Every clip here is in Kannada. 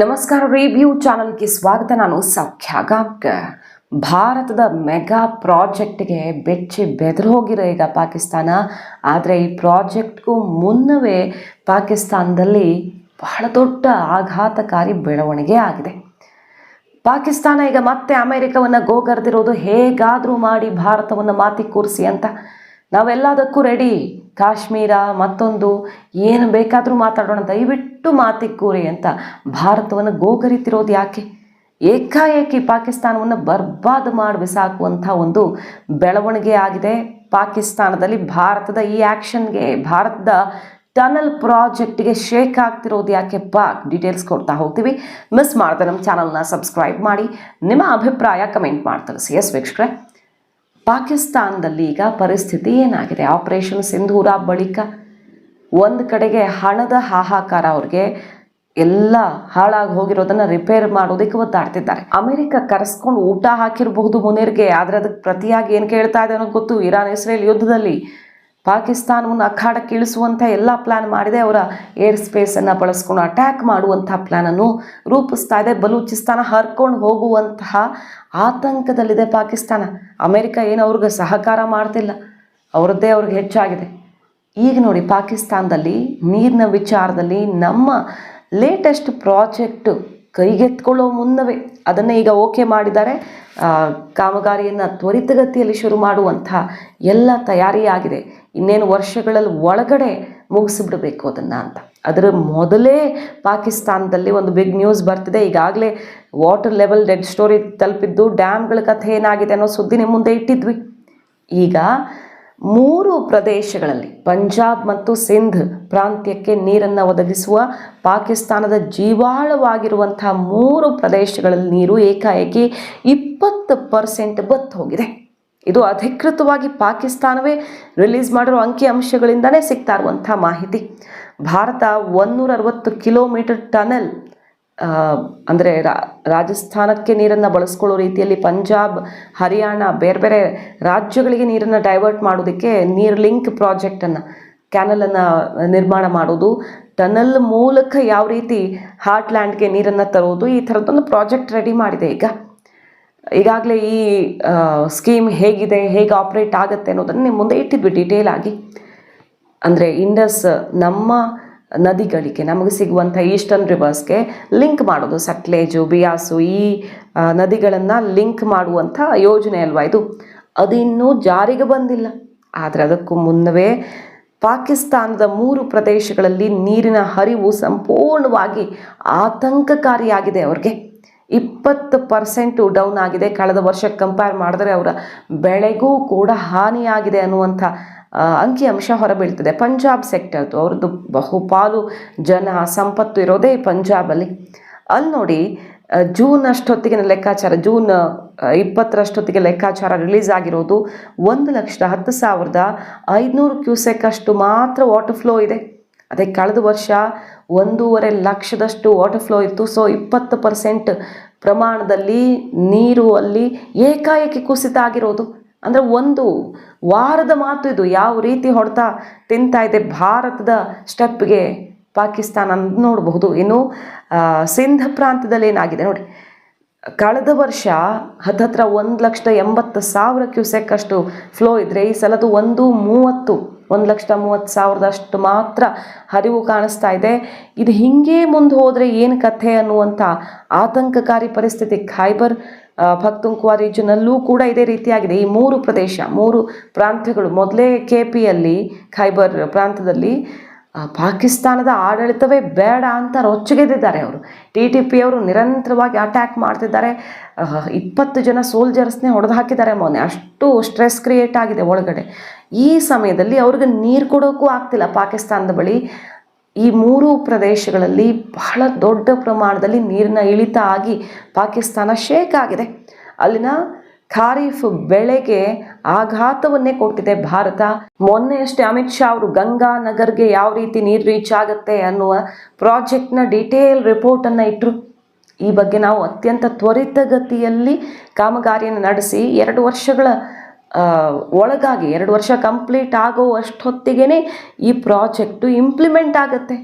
ನಮಸ್ಕಾರ ರಿವ್ಯೂ ಚಾನಲ್ಗೆ ಸ್ವಾಗತ. ನಾನು ಸೌಖ್ಯ ಭಾರತದ ಮೆಗಾ ಪ್ರಾಜೆಕ್ಟ್ಗೆ ಬೆಚ್ಚಿ ಬೆದರು ಹೋಗಿರೋ ಈಗ ಪಾಕಿಸ್ತಾನ. ಆದರೆ ಈ ಪ್ರಾಜೆಕ್ಟ್ಗೂ ಮುನ್ನವೇ ಪಾಕಿಸ್ತಾನದಲ್ಲಿ ಬಹಳ ದೊಡ್ಡ ಆಘಾತಕಾರಿ ಬೆಳವಣಿಗೆ ಆಗಿದೆ. ಪಾಕಿಸ್ತಾನ ಈಗ ಮತ್ತೆ ಅಮೆರಿಕವನ್ನು ಗೋಗರ್ದಿರೋದು ಹೇಗಾದರೂ ಮಾಡಿ ಭಾರತವನ್ನು ಮಾತಿ ಕೂರಿಸಿ ಅಂತ ನಾವೆಲ್ಲದಕ್ಕೂ ರೆಡಿ ಕಾಶ್ಮೀರ, ಮತ್ತೊಂದು, ಏನು ಬೇಕಾದರೂ ಮಾತಾಡೋಣ. ದಯವಿಟ್ಟು ಮಾತಿಕ್ಕೂರಿ ಅಂತ. ಭಾರತವನ್ನು ಗೋಗರಿತಿರೋದು ಯಾಕೆ? ಏಕಾಏಕಿ ಪಾಕಿಸ್ತಾನವನ್ನು ಬರ್ಬಾದ್ ಮಾಡಿ ಬಿಸಾಕುವಂಥ ಒಂದು ಬೆಳವಣಿಗೆ ಆಗಿದೆ. ಪಾಕಿಸ್ತಾನದಲ್ಲಿ ಭಾರತದ ಈ ಆ್ಯಕ್ಷನ್ಗೆ ಭಾರತದ ಟನಲ್ ಪ್ರಾಜೆಕ್ಟ್ಗೆ ಶೇಕ್ ಆಗ್ತಿರೋದು ಯಾಕೆ? ಪಾಕ್. ಡೀಟೇಲ್ಸ್ ಕೊಡ್ತಾ ಹೋಗ್ತೀವಿ. ಮಿಸ್ ಮಾಡಿದೆ ನಮ್ಮ ಚಾನಲ್ನ ಸಬ್ಸ್ಕ್ರೈಬ್ ಮಾಡಿ. ನಿಮ್ಮ ಅಭಿಪ್ರಾಯ ಕಮೆಂಟ್ ಮಾಡ್ತಾರೆ ಸಿ ಎಸ್ ವೀಕ್ಷಕರೇ ಪಾಕಿಸ್ತಾನದಲ್ಲಿ ಈಗ ಪರಿಸ್ಥಿತಿ ಏನಾಗಿದೆ? ಆಪರೇಷನ್ ಸಿಂಧೂರ ಬಳಿಕ ಒಂದು ಕಡೆಗೆ ಹಣದ ಹಾಹಾಕಾರ ಅವ್ರಿಗೆ ಎಲ್ಲ ಹಾಳಾಗಿ ಹೋಗಿರೋದನ್ನ ರಿಪೇರ್ ಮಾಡೋದಕ್ಕೆ ಒದ್ದಾಡ್ತಿದ್ದಾರೆ. ಅಮೆರಿಕ ಕರೆಸ್ಕೊಂಡು ಊಟ ಹಾಕಿರಬಹುದು ಮುನೇರ್ಗೆ, ಆದರೆ ಅದಕ್ಕೆ ಪ್ರತಿಯಾಗಿ ಏನು ಕೇಳ್ತಾ ಇದೆ ಅನ್ನೋದು ಗೊತ್ತು. ಇರಾನ್ ಇಸ್ರೇಲ್ ಯುದ್ಧದಲ್ಲಿ ಪಾಕಿಸ್ತಾನವನ್ನು ಅಖಾಡಕ್ಕೆ ಇಳಿಸುವಂಥ ಎಲ್ಲ ಪ್ಲ್ಯಾನ್ ಮಾಡಿದೆ. ಅವರ ಏರ್ ಸ್ಪೇಸನ್ನು ಬಳಸ್ಕೊಂಡು ಅಟ್ಯಾಕ್ ಮಾಡುವಂಥ ಪ್ಲ್ಯಾನನ್ನು ರೂಪಿಸ್ತಾ ಇದೆ. ಬಲೂಚಿಸ್ತಾನ ಹರ್ಕೊಂಡು ಹೋಗುವಂತಹ ಆತಂಕದಲ್ಲಿದೆ ಪಾಕಿಸ್ತಾನ. ಅಮೆರಿಕ ಏನು ಅವ್ರಿಗೆ ಸಹಕಾರ ಮಾಡ್ತಿಲ್ಲ. ಅವ್ರದ್ದೇ ಅವ್ರಿಗೆ ಹೆಚ್ಚಾಗಿದೆ. ಈಗ ನೋಡಿ ಪಾಕಿಸ್ತಾನದಲ್ಲಿ ನೀರಿನ ವಿಚಾರದಲ್ಲಿ ನಮ್ಮ ಲೇಟೆಸ್ಟ್ ಪ್ರಾಜೆಕ್ಟು ಕೈಗೆತ್ಕೊಳ್ಳೋ ಮುನ್ನವೇ. ಅದನ್ನು ಈಗ ಓಕೆ ಮಾಡಿದ್ದಾರೆ. ಕಾಮಗಾರಿಯನ್ನು ತ್ವರಿತಗತಿಯಲ್ಲಿ ಶುರು ಮಾಡುವಂಥ ಎಲ್ಲ ತಯಾರಿಯಾಗಿದೆ. ಇನ್ನೇನು ವರ್ಷಗಳಲ್ಲಿ ಒಳಗಡೆ ಮುಗಿಸಿಬಿಡಬೇಕು ಅದನ್ನು ಅಂತ. ಅದರ ಮೊದಲೇ ಪಾಕಿಸ್ತಾನದಲ್ಲಿ ಒಂದು ಬಿಗ್ ನ್ಯೂಸ್ ಬರ್ತಿದೆ. ಈಗಾಗಲೇ ವಾಟರ್ ಲೆವೆಲ್ ಡೆಡ್ ಸ್ಟೋರಿ ತಲುಪಿದ್ದು, ಡ್ಯಾಮ್ಗಳ ಕಥೆ ಏನಾಗಿದೆ ಅನ್ನೋ ಸುದ್ದಿ ನಿಮ್ಮ ಮುಂದೆ ಇಟ್ಟಿದ್ವಿ. ಈಗ ಮೂರು ಪ್ರದೇಶಗಳಲ್ಲಿ ಪಂಜಾಬ್ ಮತ್ತು ಸಿಂಧ್ ಪ್ರಾಂತ್ಯಕ್ಕೆ ನೀರನ್ನು ಒದಗಿಸುವ ಪಾಕಿಸ್ತಾನದ ಜೀವಾಳವಾಗಿರುವಂಥ ಮೂರು ಪ್ರದೇಶಗಳಲ್ಲಿ ನೀರು ಏಕಾಏಕಿ ಇಪ್ಪತ್ತು ಪರ್ಸೆಂಟ್ ಬತ್ತು ಹೋಗಿದೆ. ಇದು ಅಧಿಕೃತವಾಗಿ ಪಾಕಿಸ್ತಾನವೇ ರಿಲೀಸ್ ಮಾಡಿರೋ ಅಂಕಿ ಅಂಶಗಳಿಂದನೇ ಸಿಗ್ತಾ ಇರುವಂಥ ಮಾಹಿತಿ. ಭಾರತ ಒನ್ನೂರ ಅರವತ್ತು ಕಿಲೋಮೀಟರ್ ಟನಲ್ ಅಂದರೆ ರಾಜಸ್ಥಾನಕ್ಕೆ ನೀರನ್ನು ಬಳಸ್ಕೊಳ್ಳೋ ರೀತಿಯಲ್ಲಿ ಪಂಜಾಬ್, ಹರಿಯಾಣ, ಬೇರೆ ಬೇರೆ ರಾಜ್ಯಗಳಿಗೆ ನೀರನ್ನು ಡೈವರ್ಟ್ ಮಾಡೋದಕ್ಕೆ ನೀರು ಲಿಂಕ್ ಪ್ರಾಜೆಕ್ಟನ್ನು ಕ್ಯಾನಲನ್ನು ನಿರ್ಮಾಣ ಮಾಡೋದು. ಟನಲ್ ಮೂಲಕ ಯಾವ ರೀತಿ ಹಾರ್ಟ್ಲ್ಯಾಂಡ್ಗೆ ನೀರನ್ನು ತರೋದು, ಈ ಥರದ್ದೊಂದು ಪ್ರಾಜೆಕ್ಟ್ ರೆಡಿ ಮಾಡಿದೆ ಈಗ. ಈಗಾಗಲೇ ಈ ಸ್ಕೀಮ್ ಹೇಗಿದೆ, ಹೇಗೆ ಆಪ್ರೇಟ್ ಆಗುತ್ತೆ ಅನ್ನೋದನ್ನು ನಿಮ್ಮ ಮುಂದೆ ಇಟ್ಟಿದ್ವಿ ಡೀಟೇಲ್ ಆಗಿ. ಅಂದರೆ ಇಂಡಸ್ ನಮ್ಮ ನದಿಗಳಿಗೆ, ನಮಗೆ ಸಿಗುವಂಥ ಈಸ್ಟರ್ನ್ ರಿವರ್ಸ್ಗೆ ಲಿಂಕ್ ಮಾಡೋದು, ಸಟ್ಲೇಜು, ಬಿಯಾಸು, ಈ ನದಿಗಳನ್ನು ಲಿಂಕ್ ಮಾಡುವಂಥ ಯೋಜನೆ ಅಲ್ವಾ ಇದು? ಅದು ಇನ್ನೂ ಜಾರಿಗೆ ಬಂದಿಲ್ಲ. ಆದರೆ ಅದಕ್ಕೂ ಮುನ್ನವೇ ಪಾಕಿಸ್ತಾನದ ಮೂರು ಪ್ರದೇಶಗಳಲ್ಲಿ ನೀರಿನ ಹರಿವು ಸಂಪೂರ್ಣವಾಗಿ ಆತಂಕಕಾರಿಯಾಗಿದೆ ಅವ್ರಿಗೆ. ಇಪ್ಪತ್ತು ಪರ್ಸೆಂಟು ಡೌನ್ ಆಗಿದೆ. ಕಳೆದ ವರ್ಷಕ್ಕೆ ಕಂಪೇರ್ ಮಾಡಿದ್ರೆ ಅವರ ಬೆಳೆಗೂ ಕೂಡ ಹಾನಿಯಾಗಿದೆ ಅನ್ನುವಂಥ ಅಂಕಿಅಂಶ ಹೊರಬೀಳ್ತದೆ. ಪಂಜಾಬ್ ಸೆಕ್ಟರ್ದು ಅವ್ರದ್ದು ಬಹುಪಾಲು ಜನ ಸಂಪತ್ತು ಇರೋದೇ ಪಂಜಾಬಲ್ಲಿ. ಅಲ್ಲಿ ನೋಡಿ ಜೂನ್ ಅಷ್ಟೊತ್ತಿಗೆ ಲೆಕ್ಕಾಚಾರ, ಜೂನ್ ಇಪ್ಪತ್ತರಷ್ಟೊತ್ತಿಗೆ ಲೆಕ್ಕಾಚಾರ ರಿಲೀಸ್ ಆಗಿರೋದು ಒಂದು ಲಕ್ಷದ ಹತ್ತು ಸಾವಿರದ ಐದುನೂರು ಕ್ಯೂಸೆಕ್ ಅಷ್ಟು ಮಾತ್ರ ವಾಟರ್ ಫ್ಲೋ ಇದೆ. ಅದೇ ಕಳೆದ ವರ್ಷ ಒಂದೂವರೆ ಲಕ್ಷದಷ್ಟು ವಾಟರ್ ಫ್ಲೋ ಇತ್ತು. ಸೊ ಇಪ್ಪತ್ತು ಪರ್ಸೆಂಟ್ ಪ್ರಮಾಣದಲ್ಲಿ ನೀರು ಅಲ್ಲಿ ಏಕಾಏಕಿ ಕುಸಿತ ಆಗಿರೋದು. ಅಂದರೆ ಒಂದು ವಾರದ ಮಾತು ಇದು. ಯಾವ ರೀತಿ ಹೊಡೆತ ತಿಂತಾ ಇದೆ ಭಾರತದ ಸ್ಟೆಪ್ಗೆ ಪಾಕಿಸ್ತಾನ ನೋಡಬಹುದು. ಇನ್ನು ಸಿಂಧ್ ಸಿಂಧ ಪ್ರಾಂತ್ಯದಲ್ಲಿ ಏನಾಗಿದೆ ನೋಡಿ. ಕಳೆದ ವರ್ಷ ಹತ್ತತ್ರ ಒಂದು ಲಕ್ಷದ ಎಂಬತ್ತು ಸಾವಿರ ಕ್ಯೂಸೆಕ್ ಅಷ್ಟು ಫ್ಲೋ ಇದ್ದರೆ ಈ ಸಲದು ಒಂದು ಮೂವತ್ತು ಒಂದು ಲಕ್ಷದ ಮೂವತ್ತು ಸಾವಿರದಷ್ಟು ಮಾತ್ರ ಹರಿವು ಕಾಣಿಸ್ತಾ ಇದೆ. ಇದು ಹಿಂಗೆ ಮುಂದೆ ಹೋದರೆ ಏನು ಕಥೆ ಅನ್ನುವಂಥ ಆತಂಕಕಾರಿ ಪರಿಸ್ಥಿತಿ ಖೈಬರ್ ಪಖ್ತೂನ್ಖ್ವಾ ರೀಜನಲ್ಲೂ ಕೂಡ ಇದೇ ರೀತಿಯಾಗಿದೆ. ಈ ಮೂರು ಪ್ರದೇಶ, ಮೂರು ಪ್ರಾಂತ್ಯಗಳು, ಮೊದಲೇ ಕೆ ಪಿಯಲ್ಲಿ, ಖೈಬರ್ ಪ್ರಾಂತ್ಯದಲ್ಲಿ ಪಾಕಿಸ್ತಾನದ ಆಡಳಿತವೇ ಬೇಡ ಅಂತ ರೊಚ್ಚಿಗೆದ್ದಿದ್ದಾರೆ ಅವರು. ಟಿ ಟಿ ಪಿ ಅವರು ನಿರಂತರವಾಗಿ ಅಟ್ಯಾಕ್ ಮಾಡ್ತಿದ್ದಾರೆ. ಇಪ್ಪತ್ತು ಜನ ಸೋಲ್ಜರ್ಸ್ನೇ ಹೊಡೆದು ಹಾಕಿದ್ದಾರೆ ಮೊನ್ನೆ. ಅಷ್ಟು ಸ್ಟ್ರೆಸ್ ಕ್ರಿಯೇಟ್ ಆಗಿದೆ ಒಳಗಡೆ. ಈ ಸಮಯದಲ್ಲಿ ಅವ್ರಿಗೆ ನೀರು ಕೊಡೋಕ್ಕೂ ಆಗ್ತಿಲ್ಲ. ಪಾಕಿಸ್ತಾನದ ಬಳಿ ಈ ಮೂರು ಪ್ರದೇಶಗಳಲ್ಲಿ ಬಹಳ ದೊಡ್ಡ ಪ್ರಮಾಣದಲ್ಲಿ ನೀರಿನ ಇಳಿತ ಆಗಿ ಪಾಕಿಸ್ತಾನ ಶೇಕ್ ಆಗಿದೆ. ಅಲ್ಲಿನ ಖಾರೀಫ್ ಬೆಳೆಗೆ ಆಘಾತವನ್ನೇ ಕೊಟ್ಟಿದೆ ಭಾರತ. ಮೊನ್ನೆ ಅಷ್ಟೇ ಅಮಿತ್ ಶಾ ಅವರು ಗಂಗಾ ನಗರ್ಗೆ ಯಾವ ರೀತಿ ನೀರು ರೀಚ್ ಆಗುತ್ತೆ ಅನ್ನುವ ಪ್ರಾಜೆಕ್ಟ್ನ ಡಿಟೇಲ್ ರಿಪೋರ್ಟನ್ನು ಇಟ್ಟರು ಈ ಬಗ್ಗೆ ನಾವು ಅತ್ಯಂತ ತ್ವರಿತಗತಿಯಲ್ಲಿ ಕಾಮಗಾರಿಯನ್ನು ನಡೆಸಿ ಎರಡು ವರ್ಷಗಳ ಒಳಗಾಗಿ ಎರಡು ವರ್ಷ ಕಂಪ್ಲೀಟ್ ಆಗೋ ಅಷ್ಟೊತ್ತಿಗೆ ಈ ಪ್ರಾಜೆಕ್ಟು ಇಂಪ್ಲಿಮೆಂಟ್ ಆಗುತ್ತೆ.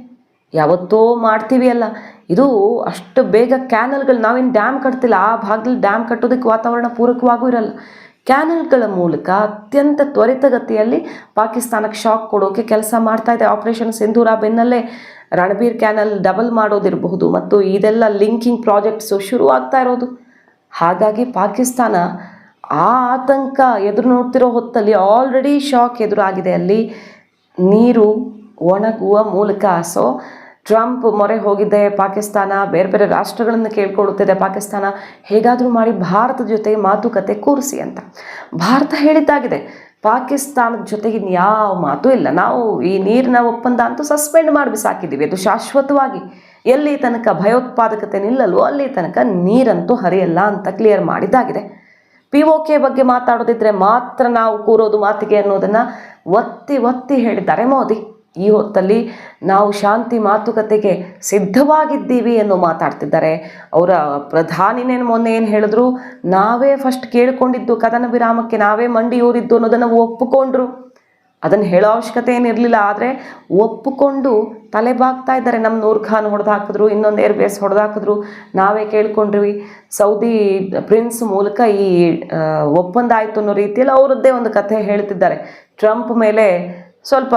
ಯಾವತ್ತೋ ಮಾಡ್ತೀವಿ ಅಲ್ಲ. ಇದು ಅಷ್ಟು ಬೇಗ ಕ್ಯಾನಲ್ಗಳು ನಾವೇನು ಡ್ಯಾಮ್ ಕಟ್ತಿಲ್ಲ, ಆ ಭಾಗದಲ್ಲಿ ಡ್ಯಾಮ್ ಕಟ್ಟೋದಕ್ಕೆ ವಾತಾವರಣ ಪೂರಕವಾಗೂ ಇರಲ್ಲ. ಕ್ಯಾನಲ್ಗಳ ಮೂಲಕ ಅತ್ಯಂತ ತ್ವರಿತಗತಿಯಲ್ಲಿ ಪಾಕಿಸ್ತಾನಕ್ಕೆ ಶಾಕ್ ಕೊಡೋಕೆ ಕೆಲಸ ಮಾಡ್ತಾ ಇದೆ. ಆಪರೇಷನ್ ಸಿಂಧೂರ ಬೆನ್ನಲ್ಲೇ ರಣಬೀರ್ ಕ್ಯಾನಲ್ ಡಬಲ್ ಮಾಡೋದಿರಬಹುದು, ಮತ್ತು ಇದೆಲ್ಲ ಲಿಂಕಿಂಗ್ ಪ್ರಾಜೆಕ್ಟ್ಸು ಶುರು ಆಗ್ತಾ ಇರೋದು. ಹಾಗಾಗಿ ಪಾಕಿಸ್ತಾನ ಆ ಆತಂಕ ಎದುರು ನೋಡ್ತಿರೋ ಹೊತ್ತಲ್ಲಿ ಆಲ್ರೆಡಿ ಶಾಕ್ ಎದುರಾಗಿದೆ ಅಲ್ಲಿ. ನೀರು ಒಣಗುವ ಮೂಲಕ ಸೊ ಟ್ರಂಪ್ ಮೊರೆ ಹೋಗಿದ್ದೆ, ಪಾಕಿಸ್ತಾನ, ಬೇರೆ ಬೇರೆ ರಾಷ್ಟ್ರಗಳನ್ನು ಕೇಳ್ಕೊಳ್ಳುತ್ತಿದೆ, ಪಾಕಿಸ್ತಾನ ಹೇಗಾದರೂ ಮಾಡಿ ಭಾರತದ ಜೊತೆಗೆ ಮಾತುಕತೆ ಕೂರಿಸಿ ಅಂತ. ಭಾರತ ಹೇಳಿದ್ದಾಗಿದೆ, ಪಾಕಿಸ್ತಾನದ ಜೊತೆಗೆ ಯಾವ ಮಾತು ಇಲ್ಲ. ನಾವು ಈ ನೀರಿನ ಒಪ್ಪಂದ ಅಂತೂ ಸಸ್ಪೆಂಡ್ ಮಾಡಿ ಸಾಕಿದ್ದೀವಿ ಅದು ಶಾಶ್ವತವಾಗಿ ಎಲ್ಲಿ ತನಕ ಭಯೋತ್ಪಾದಕತೆ ನಿಲ್ಲಲು ಅಲ್ಲಿ ತನಕ ನೀರಂತೂ ಹರಿಯಲ್ಲ ಅಂತ ಕ್ಲಿಯರ್ ಮಾಡಿದ್ದಾಗಿದೆ. ಪಿ ಒ ಬಗ್ಗೆ ಮಾತಾಡೋದಿದ್ರೆ ಮಾತ್ರ ನಾವು ಕೂರೋದು ಮಾತಿಗೆ ಅನ್ನೋದನ್ನು ಒತ್ತಿ ಒತ್ತಿ ಹೇಳಿದ್ದಾರೆ ಮೋದಿ. ಈ ಹೊತ್ತಲ್ಲಿ ನಾವು ಶಾಂತಿ ಮಾತುಕತೆಗೆ ಸಿದ್ಧವಾಗಿದ್ದೀವಿ ಎಂದು ಮಾತಾಡ್ತಿದ್ದಾರೆ. ಅವರ ಪ್ರಧಾನಿನೇ ಮೊನ್ನೆ ಏನು ಹೇಳಿದ್ರು? ನಾವೇ ಫಸ್ಟ್ ಕೇಳಿಕೊಂಡಿದ್ದು ಕದನ ವಿರಾಮಕ್ಕೆ ನಾವೇ ಮಂಡಿ ಊರಿದ್ದು ಅನ್ನೋದನ್ನು ಒಪ್ಪಿಕೊಂಡ್ರು. ಅದನ್ನು ಹೇಳೋ ಅವಶ್ಯಕತೆ ಏನಿರಲಿಲ್ಲ, ಆದರೆ ಒಪ್ಪಿಕೊಂಡು ತಲೆ ಬಾಗ್ತಾ ಇದ್ದಾರೆ. ನಮ್ಮ ನೂರ್ ಖಾನ್ ಹೊಡೆದು ಹಾಕಿದ್ರು, ಇನ್ನೊಂದು ಏರ್ ಬೇಸ್ ಹೊಡೆದು ಹಾಕಿದ್ರು, ನಾವೇ ಕೇಳ್ಕೊಂಡ್ರಿ ಸೌದಿ ಪ್ರಿನ್ಸ್ ಮೂಲಕ ಈ ಒಪ್ಪಂದ ಆಯಿತು ಅನ್ನೋ ರೀತಿಯಲ್ಲಿ ಅವರದ್ದೇ ಒಂದು ಕಥೆ ಹೇಳ್ತಿದ್ದಾರೆ. ಟ್ರಂಪ್ ಮೇಲೆ ಸ್ವಲ್ಪ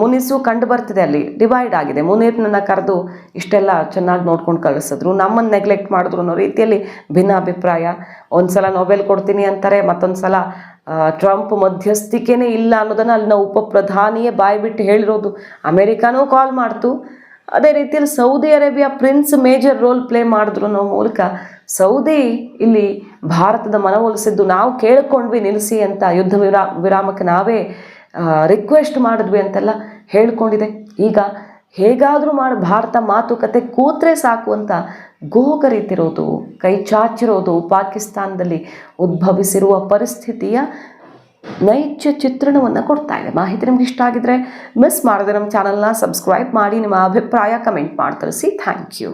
ಮುನಿಸು ಕಂಡು ಬರ್ತಿದೆ ಅಲ್ಲಿ ಡಿವೈಡ್ ಆಗಿದೆ. ಮುನೀರ್ನನ್ನು ಕರೆದು ಇಷ್ಟೆಲ್ಲ ಚೆನ್ನಾಗಿ ನೋಡ್ಕೊಂಡು ಕಳಿಸಿದ್ರು. ನಮ್ಮನ್ನು ನೆಗ್ಲೆಕ್ಟ್ ಮಾಡಿದ್ರು ಅನ್ನೋ ರೀತಿಯಲ್ಲಿ ಭಿನ್ನಾಭಿಪ್ರಾಯ ಒಂದು ಸಲ ನೊಬೆಲ್ ಕೊಡ್ತೀನಿ ಅಂತಾರೆ ಮತ್ತೊಂದು ಸಲ ಟ್ರಂಪ್ ಮಧ್ಯಸ್ಥಿಕೆನೇ ಇಲ್ಲ ಅನ್ನೋದನ್ನು ಅಲ್ಲಿನ ಉಪ ಪ್ರಧಾನಿಯೇ ಬಾಯಿ ಬಿಟ್ಟು ಹೇಳಿರೋದು. ಅಮೇರಿಕಾನೂ ಕಾಲ್ ಮಾಡ್ತು. ಅದೇ ರೀತಿಯಲ್ಲಿ Saudi Arabia prince major role play ಮಾಡಿದ್ರು ಅನ್ನೋ ಮೂಲಕ ಸೌದಿ ಇಲ್ಲಿ ಭಾರತದ ಮನವೊಲಿಸಿದ್ದು. ನಾವು ಕೇಳಿಕೊಂಡ್ವಿ ನಿಲ್ಲಿಸಿ ಅಂತ ಯುದ್ಧ ವಿರಾ, ವಿರಾಮಕ್ಕೆ ನಾವೇ ರಿಕ್ವೆಸ್ಟ್ ಮಾಡಿದ್ವಿ ಅಂತೆಲ್ಲ ಹೇಳ್ಕೊಂಡಿದೆ. ಈಗ ಹೇಗಾದರೂ ಮಾಡಿ, ಭಾರತ ಮಾತುಕತೆ ಕೂತ್ರೆ ಸಾಕು ಅಂತ ಗೋಗರಿತಿರೋದು ಕೈ ಚಾಚಿರೋದು ಪಾಕಿಸ್ತಾನದಲ್ಲಿ ಉದ್ಭವಿಸಿರುವ ಪರಿಸ್ಥಿತಿಯ ನೈಜ ಚಿತ್ರಣವನ್ನು ಕೊಡ್ತಾ ಇದೆ. ಮಾಹಿತಿ ನಿಮ್ಗೆ ಇಷ್ಟ ಆಗಿದ್ರೆ ಮಿಸ್ ಮಾಡಿದ್ರೆ ನಮ್ಮ ಚಾನಲ್ನ ಸಬ್ಸ್ಕ್ರೈಬ್ ಮಾಡಿ, ನಿಮ್ಮ ಅಭಿಪ್ರಾಯ ಕಮೆಂಟ್ ಮಾಡಿ ಸಿ ಥ್ಯಾಂಕ್ ಯು